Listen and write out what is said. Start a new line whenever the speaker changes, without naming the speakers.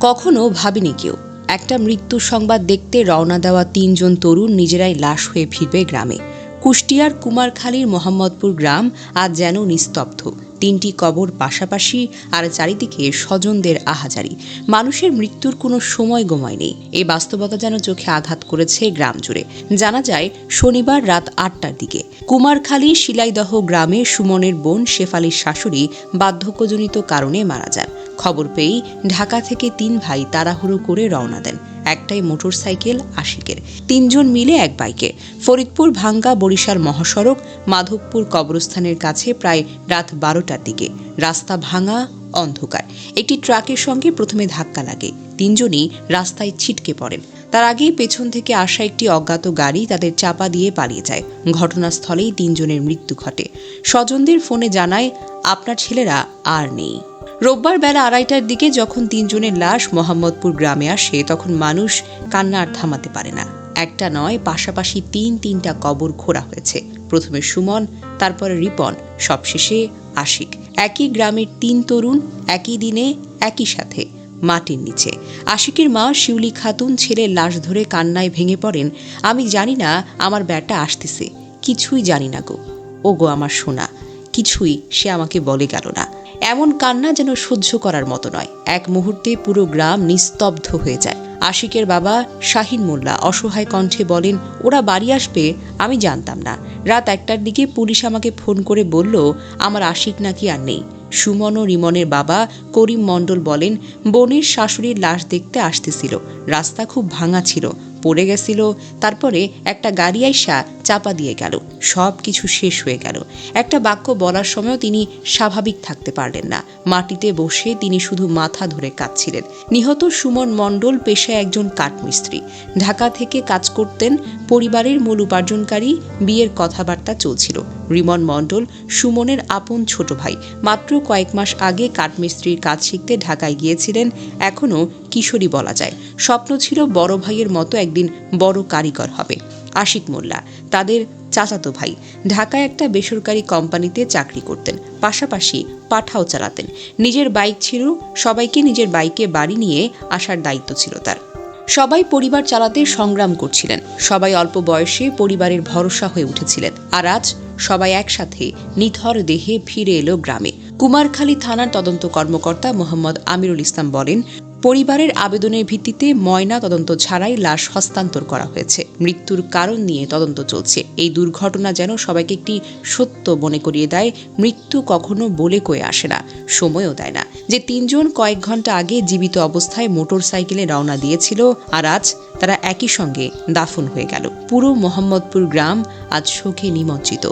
কখনো ভাবিনি কেউ। একটা মৃত্যু সংবাদ দেখতে রওনা দেওয়া তিনজন তরুণ নিজেরাই লাশ হয়ে ফিরবে গ্রামে। কুষ্টিয়ার কুমারখালীর মোহাম্মদপুর গ্রাম আজ যেন নিস্তব্ধ। তিনটি কবর পাশাপাশি আর চারিদিকে স্বজনদের আহাজারি। মানুষের মৃত্যুর কোনো সময় গোময় নেই। এই বাস্তবতা যেন চোখে আঘাত করেছে গ্রাম জুড়ে। জানা যায়, শনিবার রাত আটটার দিকে কুমারখালী শিলাইদহ গ্রামে সুমনের বোন শেফালির শাশুড়ি বার্ধক্যজনিত কারণে মারা যান। খবর পেয়েই ঢাকা থেকে তিন ভাই তাড়াহুড়ো করে রওনা দেন। একটাই মোটরসাইকেল আশিকের। তিনজন মিলে এক বাইকে। ফরিদপুর ভাঙ্গা বরিশাল মহাসড়ক, মাধবপুর কবরস্থানের কাছে প্রায় রাত বারোটার দিকে। রাস্তা ভাঙা, অন্ধকার। একটি ট্রাকের সঙ্গে প্রথমে ধাক্কা লাগে। তিনজনই রাস্তায় ছিটকে পড়েন। তার আগেই পেছন থেকে আসা একটি অজ্ঞাত গাড়ি তাদের চাপা দিয়ে পালিয়ে যায়। ঘটনাস্থলেই তিনজনের মৃত্যু ঘটে। স্বজনদের ফোনে জানায়, আপনার ছেলেরা আর নেই। রোববার বেলা আড়াইটার দিকে যখন তিনজনের লাশ মোহাম্মদপুর গ্রামে আসে, তখন মানুষ কান্না আর থামাতে পারে না। একটা নয়, পাশাপাশি তিন তিনটা কবর খোঁড়া হয়েছে। প্রথমে সুমন, তারপরে রিপন, সবশেষে আশিক। একই গ্রামের তিন তরুণ, একই দিনে, একই সাথে, মাটির নিচে। আশিকের মা শিউলি খাতুন ছেলে লাশ ধরে কান্নায় ভেঙে পড়েন। আমি জানি না আমার ব্যাটা আসতেছে। কিছুই জানি না গো। ও গো আমার সোনা। কিছুই সে আমাকে বলে গেল না। এমন কান্না যেন সহ্য করার মতো নয়। এক মুহূর্তে পুরো গ্রাম নিস্তব্ধ হয়ে যায়। আশিকের বাবা শাহিন মোল্লা অসহায় কণ্ঠে বলেন, ওরা বাড়ি আসবে, আমি জানতাম না। রাত একটার দিকে পুলিশ আমাকে ফোন করে বলল, আমার আশিক নাকি আর নেই। সুমন ও রিমনের বাবা করিম মণ্ডল বলেন, বোনের শাশুড়ির লাশ দেখতে আসতেছিল। রাস্তা খুব ভাঙা ছিল। পড়ে গেছিল, তারপরে একটা গাড়ি আইসা চাপা দিয়ে গেল। সব কিছু শেষ হয়ে গেল। একটা বাক্য বলার সময়ও তিনি স্বাভাবিক থাকতে পারলেন না। মাটিতে বসে তিনি শুধু মাথা ধরে কাঁদছিলেন। নিহত সুমন মণ্ডল পেশায় একজন কাঠমিস্ত্রি। ঢাকা থেকে কাজ করতেন, পরিবারের মূল উপার্জনকারী, বিয়ের কথাবার্তা চলছিল। রিমন মণ্ডল, সুমনের আপন ছোট ভাই। মাত্র কয়েক মাস আগে কাঠমিস্ত্রির কাজ শিখতে ঢাকায় গিয়েছিলেন এখনও কিশোরী বলা যায়। স্বপ্ন ছিল বড় ভাইয়ের মতো একদিন বড় কারিগর হবে। আশিক মোল্লা, তাদের চাচাতো ভাই, ঢাকায় একটা বেসরকারি কোম্পানিতে চাকরি করতেন, পাশাপাশি পাঠাও চালাতেন। নিজের বাইক ছিল, সবাইকে নিজের বাইকে বাড়ি নিয়ে আসার দায়িত্ব ছিল তার। সবাই পরিবার চালাতে সংগ্রাম করছিলেন। সবাই অল্প বয়সে পরিবারের ভরসা হয়ে উঠেছিলেন। আর আজ সবাই একসাথে নিথর দেহে ফিরে এলো গ্রামে। কুমারখালী থানার তদন্ত কর্মকর্তা মোহাম্মদ আমিরুল ইসলাম বলেন পরিবারের আবেদনের ভিত্তিতে ময়না তদন্ত ছাড়াই লাশ হস্তান্তর করা হয়েছে। মৃত্যুর কারণ নিয়ে তদন্ত চলছে। এই দুর্ঘটনা যেন সবাইকে একটি সত্য মনে করিয়ে দেয়, মৃত্যু কখনো বলে কয়ে আসে না, সময়ও দেয় না। যে তিনজন কয়েক ঘণ্টা আগে জীবিত অবস্থায় মোটর সাইকেলে রওনা দিয়েছিল, আর আজ তারা একই সঙ্গে দাফন হয়ে গেল। পুরো মোহাম্মদপুর গ্রাম আজ শোকে নিমজ্জিত।